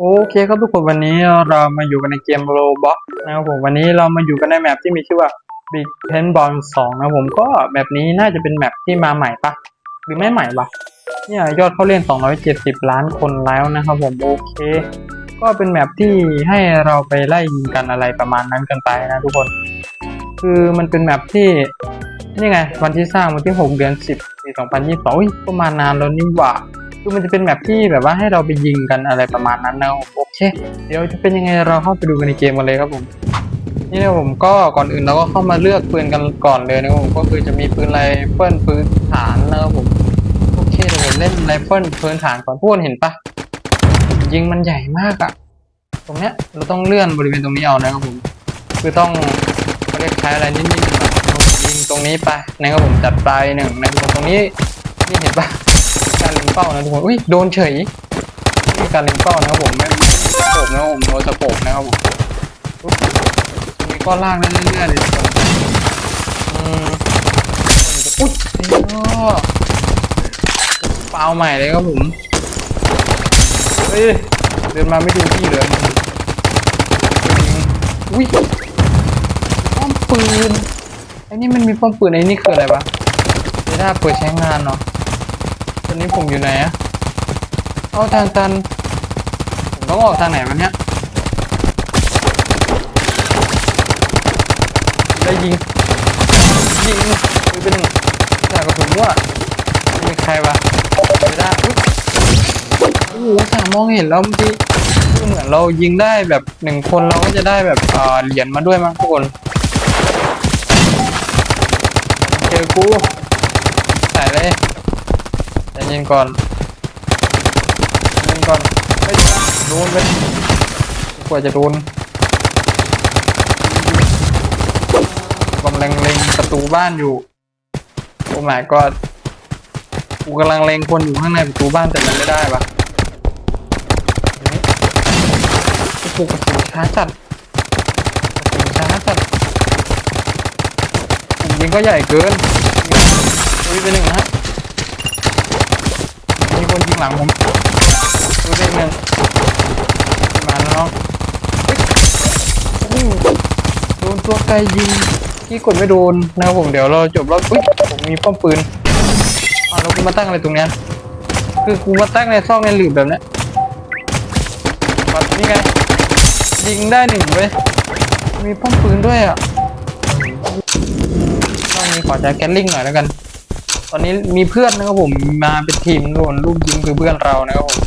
โอเคครับทุกคนวันนี้เรามาอยู่กันในเกมโรบ็อกนะครับผมวันนี้เรามาอยู่กันในแมปที่มีชื่อว่า Big Paintball 2นะครับผมก็แมปนี้น่าจะเป็นแมปที่มาใหม่ปะหรือไม่ใหม่วะเนี่ยยอดเข้าเล่น 270 ล้านคนแล้วนะครับผมโอเค ก็เป็นแมปที่ให้เราไปไล่ยิงกันอะไรประมาณนั้นกันไปนะทุกคน คือมันเป็นแมปที่นี่ไงวันที่สร้างวันที่ 6 เดือน 10 ปี 2022ประมาณนานแล้วนี่หว่า คือมันจะเป็นแมปที่แบบว่าให้เราไปยิงกันอะไรประมาณนั้นนะโอเค เดี๋ยวจะเป็นยังไงเราเข้าไปดูกันในเกมกันเลยครับผม นี่นะผมก็ก่อนอื่นเราก็เข้ามาเลือกปืนกันก่อนเลยนะครับผมก็คือจะมีปืนไรเฟิลปืนฐานนะครับผมโอเคเดี๋ยวผมเล่นไรเฟิลปืนฐานก่อนทุกคนเห็นปะยิงมันใหญ่มากอะตรงเนี้ยเราต้องเลื่อนบริเวณตรงนี้เอานะครับผม คือต้องเขาเรียกใช้อะไรนิดๆหน่อยๆยิงตรงนี้ไปนะครับผมจัดไปหนึ่งนะครับตรงนี้นี่เห็นปะ การเล็งเป้านะทุกคน อุ้ยโดนเฉยนี่การเล็งเป้านะครับผมไม่ไม่สโคบนะครับผมโดนสโคบนะครับผมอุ๊ยตรงนี้ก็ลากได้เรื่อยๆเลยทุกคนอืมอุ๊ยไอ้เนาะเปล่าใหม่เลยครับผม เฮ้ยเดินมาไม่ดูพี่เลยยิงอุ้ยป้อมปืนไอ้นี่มันมีป้อมปืนไอ้นี่คืออะไรวะเรดาร์เปิดใช้งานเนาะต อนนี้ผมอยู่ไหนอะเอาทางตันผมต้องออกทางไหนวะเนี่ยได้ยิง ยิงไปเป็นหนึ่งจากกระสุนว่ามีใครวะเรดาร์อุ๊ยโอ้โหสามมองเห็นแล้วเมื่อกี้คือเหมือนเรายิงได้แบบหนึ่งคนเราก็จะได้แบบเอ่อเหรียญมาด้วยมั้งทุกคนเจอกูใส่เลย ใจเย็นก่อนใจเย็นก่อนเฮ้ยโดนไปกว่าจะโดนกำลังเล็งประตูบ้านอยู่โอ้ my god กูกำลังเล็งคนอยู่ข้างในประตูบ้านแต่มันไม่ได้ปะโอ้โหกระสุนช้าจัดกระสุนช้าจัดยิงก็ใหญ่เกินอุ้ยไปหนึ่งนะ นยิงหลังผมดูได้หนึ่งมาแล้วน้องเฮ้ยโดนตัวไกลยิงที่กดไม่โดนนะครับผมเดี๋ยวเราจบรอบอุ้ยผมมีป้อมปืนอ้าวแล้วกูมาตั้งอะไรตรงเนี้ยคือกูมาตั้งในซอกในหลืบแบบเนี้ยวัดนี่ไงยิงได้หนึ่งเว้ยมีป้อมปืนด้วยอะรอบนี้ขอใช้แกลลิงหน่อยแล้วกัน อนนี้มีเพื่อนนะครับผมมาเป็นทีมโดนลูกยิงคือเพื่อนเรานะครับผม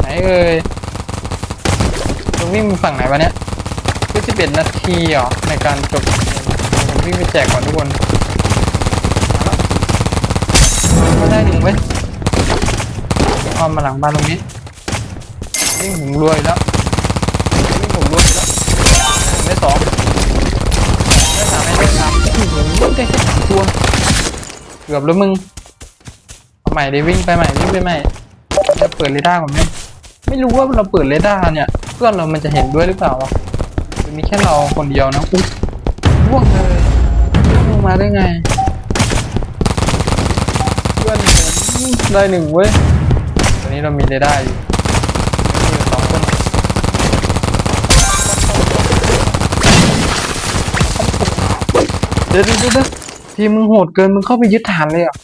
ไหนเอ่ยตรงวิ่งฝั่งไหนวะเนี่ยคือสิบเอ็ดนาทีเหรอในการจบเกมผมวิ่งไปแจกก่อนทุกคนมาได้หนึ่งเว้ยอ้อมมาหลังบ้านตรงนี้วิ่งผมรวยแล้ววิ่งผมรวยแล้วได้สอง ได้สามได้สามโอ้โหได้แค่สามตัวเกือบแล้วมึงเอาใหม่ดิวิ่งไปใหม่วิ่งไปใหม่จะเปิดเรดาร์ก่อนไหมไม่รู้ว่าเราเปิดเรดาร์เนี่ย เพื่อนเรามันจะเห็นด้วยหรือเปล่าวะหรือมีแค่เราคนเดียวนะอุ๊ยร่วงเลยร่วงมาได้ไง เพื่อนผมได้หนึ่งเว้ยตอนนี้เรามีเรดาร์อยู่มีอยู่สองคน เดี๋ยวเดี๋ยวเดี๋ยวทีมมึงโหดเกินมึงเข้าไปยึดฐานเลยอะ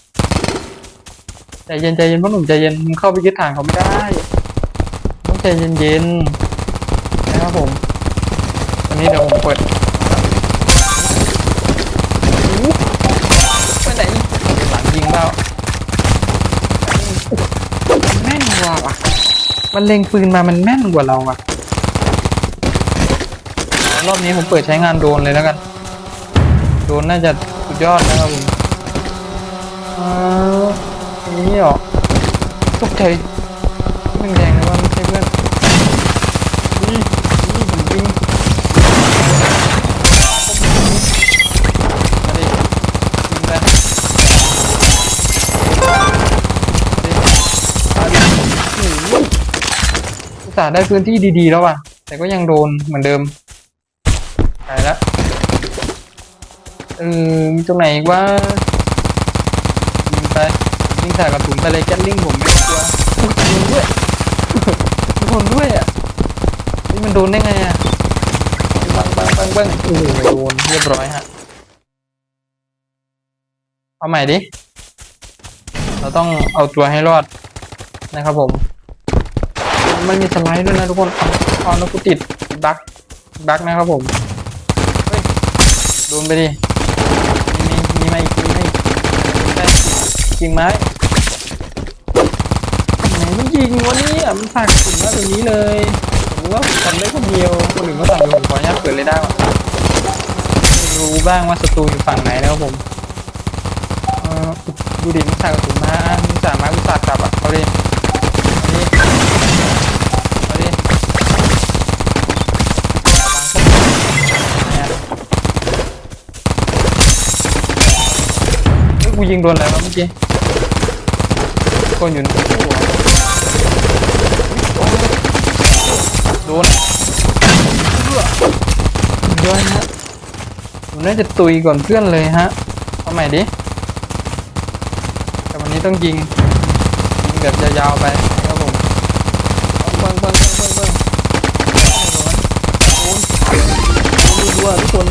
ใจเย็นใจเย็นพ่อหนุ่มใจเย็นมึงเข้าไปยึดฐานเขาไม่ได้ต้องใจเย็นเย็นๆนะครับผมวันนี้เดี๋ยวผมเปิดไปไหนหลังยิงเปล่าแม่นกว่าว่ะมันเล็งปืนมามันแม่นกว่าเราว่ะรอบนี้ผมเปิดใช้งานโดรนเลยแล้วกัน โดนน่าจะสุดยอดนะครับผมอันนี้เหรอตกใจมันแดงเลยว่าไม่ใช่เพื่อนนี่นี่ผมยิงมาดิยิงไปอุตส่าห์ได้พื้นที่ดีๆแล้วว่ะ แต่ก็ยังโดนเหมือนเดิมตายแล้ว เออมีตรงไหนอีกว่ายิงไปยิงถ่กระสุนทะเลแก๊สลิงผมไม่กลัวยโดนด้วยโดนด้วยอะนี่มันโดนได้ไงอะบังบังบังบังโอ้โหโดนเรียบร้อยฮะเอาใหม่ดิ เราต้องเอาตัวให้รอดนะครับผม มันมีสไลด์ด้วยนะทุกคนเอาเอาแล้วกูติดบักบักนะครับผม โดนไปดิ มีมีมาอีกมีมาอีกได้ จริงไหมไหนมันยิงวะเนี่ยมันสั่งถึงมาตรงนี้เลยผมว่าทำได้คนเดียวคนอื่นก็สั่งอยู่ผมขออนุญาตเปิดเลยได้ก่อนรู้บ้างว่าศัตรูอยู่ฝั่งไหนนะครับผมเออดูดิมันฝากกระสุนมามันสามารถมันฝากกลับอะเอาเลย กูยิงโดนอะไรวะเมื่อกี้คนอยู่ในตู้อะโดนเอื้อโดนฮะผมน่าจะตุยก่อนเพื่อนเลยฮะ เอาใหม่ดิ แต่วันนี้ต้องยิง ยิงแบบยาวๆไปครับผมเบิ้งเบิ้งเบิ้งเบิ้งเบิ้งโดนโดนโดนรัวๆทุกคน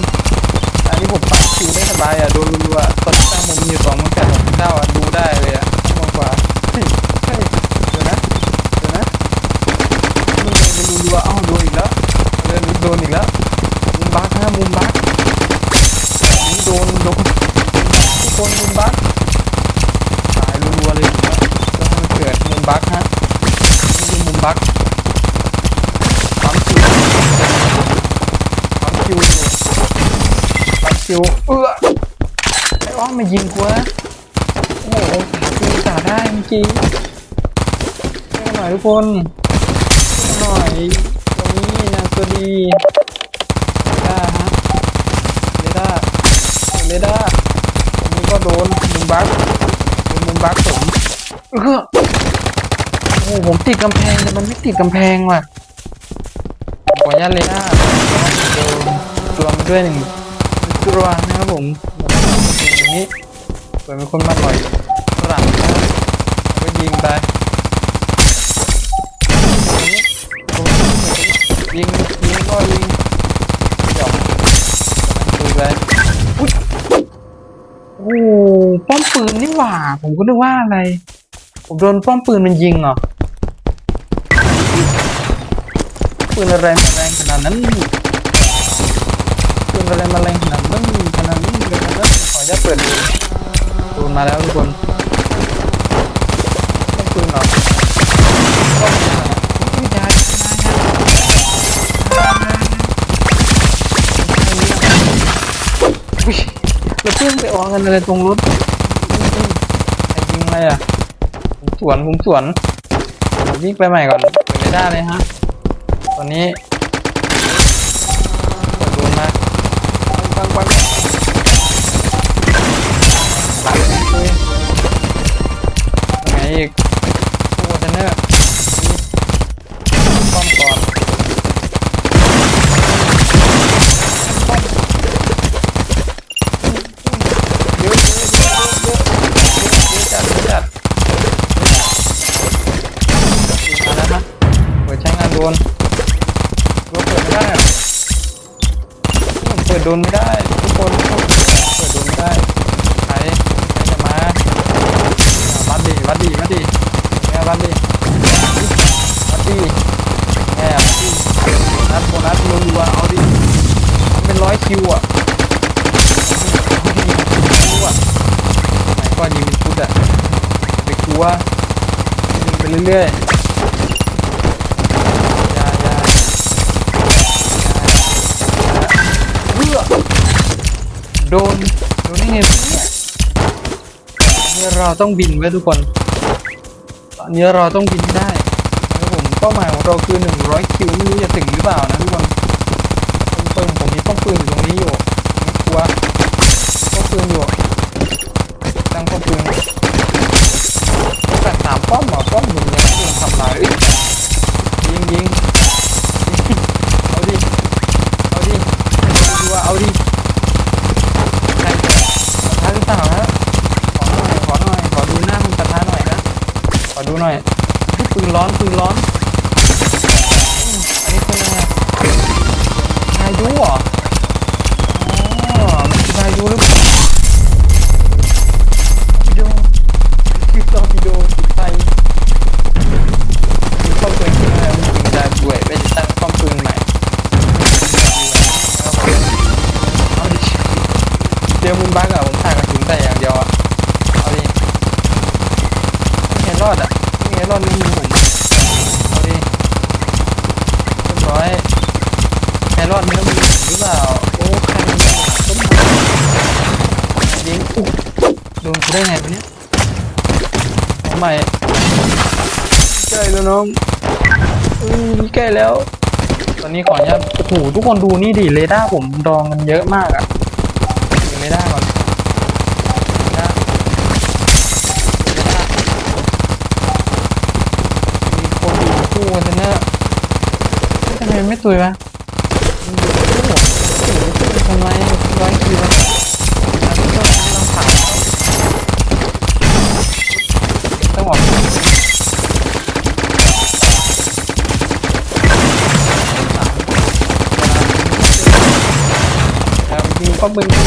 อันนี้ผมปักคิวได้สบายอะ โดนรัวๆตอนนี้ตั้งผมมีอยู่สองหมื่นแปดหกเก้าอะ ดูได้เลยอะมากกว่าเฮ้ยเฮ้ยเดี๋ยวนะ เดี๋ยวนะมันโดนเป็นรัวๆเอ้าโดนอีกแล้วเดินโดนอีกแล้ว มุมบักฮะมุมบักนี่โดนโดนทุกคนมุมบักตายรัวๆเลยแล้วแล้วให้มันเกิดมุมบักฮะนี่มุมบักปั๊มคิวปั๊มคิวอยู่ ปัด คิวเออไอ้อ้อมมายิงกูนะโอ้โหกูจ่าได้จริงๆช่วยหน่อยทุกคนช่วยหน่อยตรงนี้นะตัวดีเรด้าฮะเรด้าเรด้าตรงนี้ก็โดนมุมบักโดนมุมบักผมเออโอ้โหผมติดกำแพงแต่มันไม่ติดกำแพงว่ะขออนุญาตเรด้าโดนตัวมด้วยหนึ่ง ตัวนะครับผมอย่างนี้เปิดเป็นคนมาต่อยฝรั่งนะก็ยิงไปยิงยิงก็ยิงหยอกดูไปอุ๊ยโอ้ป้อมปืนนี่หว่า ผมก็นึกว่าอะไร ผมโดนป้อมปืนมันยิงเหรอปืนอะไรมันแรงขนาดนั้น อะไรมาแรงขนาดนั้นขนาดนี้เลยนะขออนุญาตเปิดดูปืนมาแล้วทุกคนต้องปืนหรอต้องปืนเรอไม่ได้อุ๊ยแล้วเพื่อนไปออกกันอะไรตรงรถไอ้ยิงอะไรอะผมสวนผมสวนวิ่งไปใหม่ก่อนเปิดไม่ได้เลยฮะตอนนี้เปิดโดนมา ปัง โดนไม่ได้ทุกคนเปิดโดนไม่ได้ใครใครจะมาวัดดิวัดดิวัดดิแง่วัดดิวัดดิแง่วัดดิโบนัสโบนัสรัวเอาดิเป็นร้อยคิวอะเอาดิคิวอะไหนก็ยิงชุดอะไปกลัวยิงไปเรื่อยๆ โดน โดนได้ไงเนี่ยเนี่ยเราต้องบินไว้ทุกคน ตอนนี้เราต้องบินได้นะครับผมเป้าหมายของเราคือ 100 คิวไม่รู้จะถึงหรือเปล่านะทุกคน รอดนี่มือผมเอาดิเรียบร้อยแครอดเนื้อมือผมหรือเปล่าโอ้ใครมันต้นไม้ยิงอุ๊โดนกูได้ไงวะเนี่ยเอาใหม่ใกล้แล้วน้องอืมใกล้แล้ว ตอนนี้ขออนุญาตโอ้โหทุกคนดูนี่ดิเรดาร์ผมดองกันเยอะมากอะดูเรดาร์ก่อนเรดาร์เรดาร์มีคนอยู่คู่กันนะเนี่ย ไม่ตุยวะมันอยู่คู่โอ้โหทำไมร้อยคิววะทุกคนไม่ต้องผ่านต้อกก็บึ้ง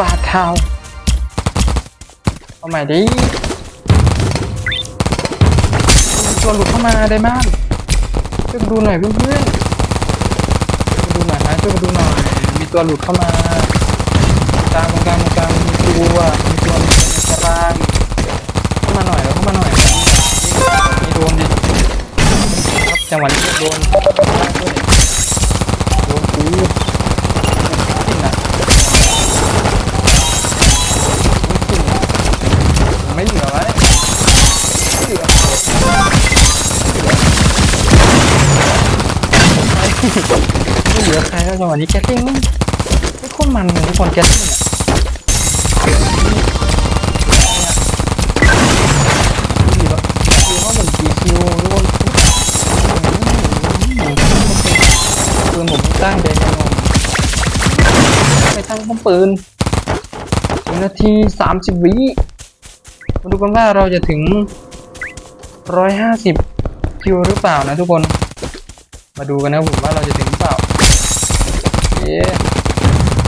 ปลาเท้าเอาใหม่ดิมีตัวหลุดเข้ามาได้มากช่วยดูหน่อยเพื่อนๆช่วยดูหน่อยนะช่วยดูหน่อย มีตัวหลุดเข้ามากลางตรงกลางกลางมีตัวมีตัวมีตัวในตารางเข้ามาหน่อยเข้ามาหน่อยมีโดนดิครับจังหวะนี้โดนโดนกู จังหวะนี้แกตติ้งไม่ไม่โคตรมันเลยทุกคนแกตติ้งอะดีแล้วคือว่าผมกี่คิวทุกคนปืนผมตั้งเดนยังงไปตั้งป้อมปืนหนึ่งนาทีสามสิบวิมาดูกันว่าเราจะถึงร้อยห้าสิบคิวหรือเปล่านะทุกคน มาดูกันนะผมว่าเราจะถึงเปล่า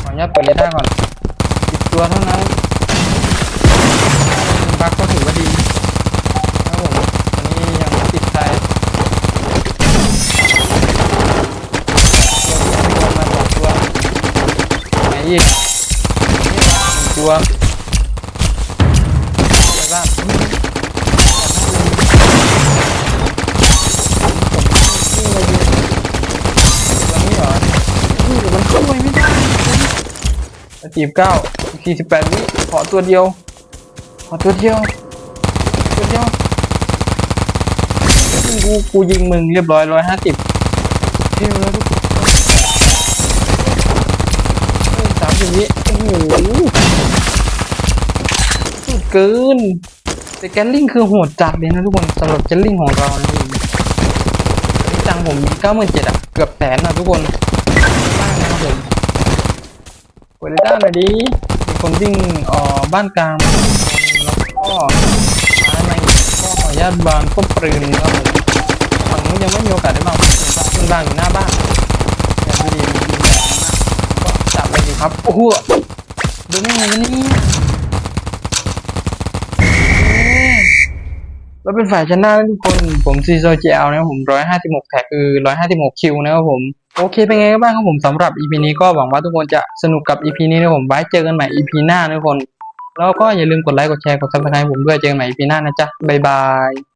ขออนุญาตเปิดเรดาก่อนติดตัวเท่านั้นบักก็ถือว่าดีครับผมอันนี้ยังติดใจตัวที่โดนมาสองตัวไหนอีกตัว จีบเก้าสี่สิบแปดวิขอตัวเดียว ขอตัวเดียว ตัวเดียวกูกูยิงมึงเรียบร้อยร้อยห้าสิบเที่ยวแล้วทุกคนสามสิบวิโอ้โหสุดเกินแต่แกลลิงคือโหดจัดเลยนะทุกคนสำหรับแกลลิงของเรานะจังค์ผมเก้าหมื่นเจ็ดอะเกือบแสนอะทุกคน เปิดได้หน่อยดิมีคนวิ่งอ่อบ้านกลางแล้วก็ท้ายมาอีกก็ขออนุญาตบางก็ปรืนครับผมฝั่งนู้นยังไม่มีโอกาสได้บางเห็นปะมันบางอยู่หน้าบ้านอยากดีก็จับเลยดีครับโอ้โหดูไม่ไงวะเนี่แล้วเป็นฝ่ายชนะนะทุกคนผมซีโซเจลนะครับผมร้อยห้าสิบหกแท็กคือร้อยห้าสิบหกคิวนะครับผม โอเคเป็นไงกันบ้างครับผมสำหรับ EP นี้ก็หวังว่าทุกคนจะสนุกกับ EP นี้นะผมไว้เจอกันใหม่ EP หน้านะทุกคน แล้วก็อย่าลืมกดไลค์กดแชร์กดซับสไครต์ผมด้วยเจอกันใหม่ EP หน้านะจ๊ะบ๊ายบาย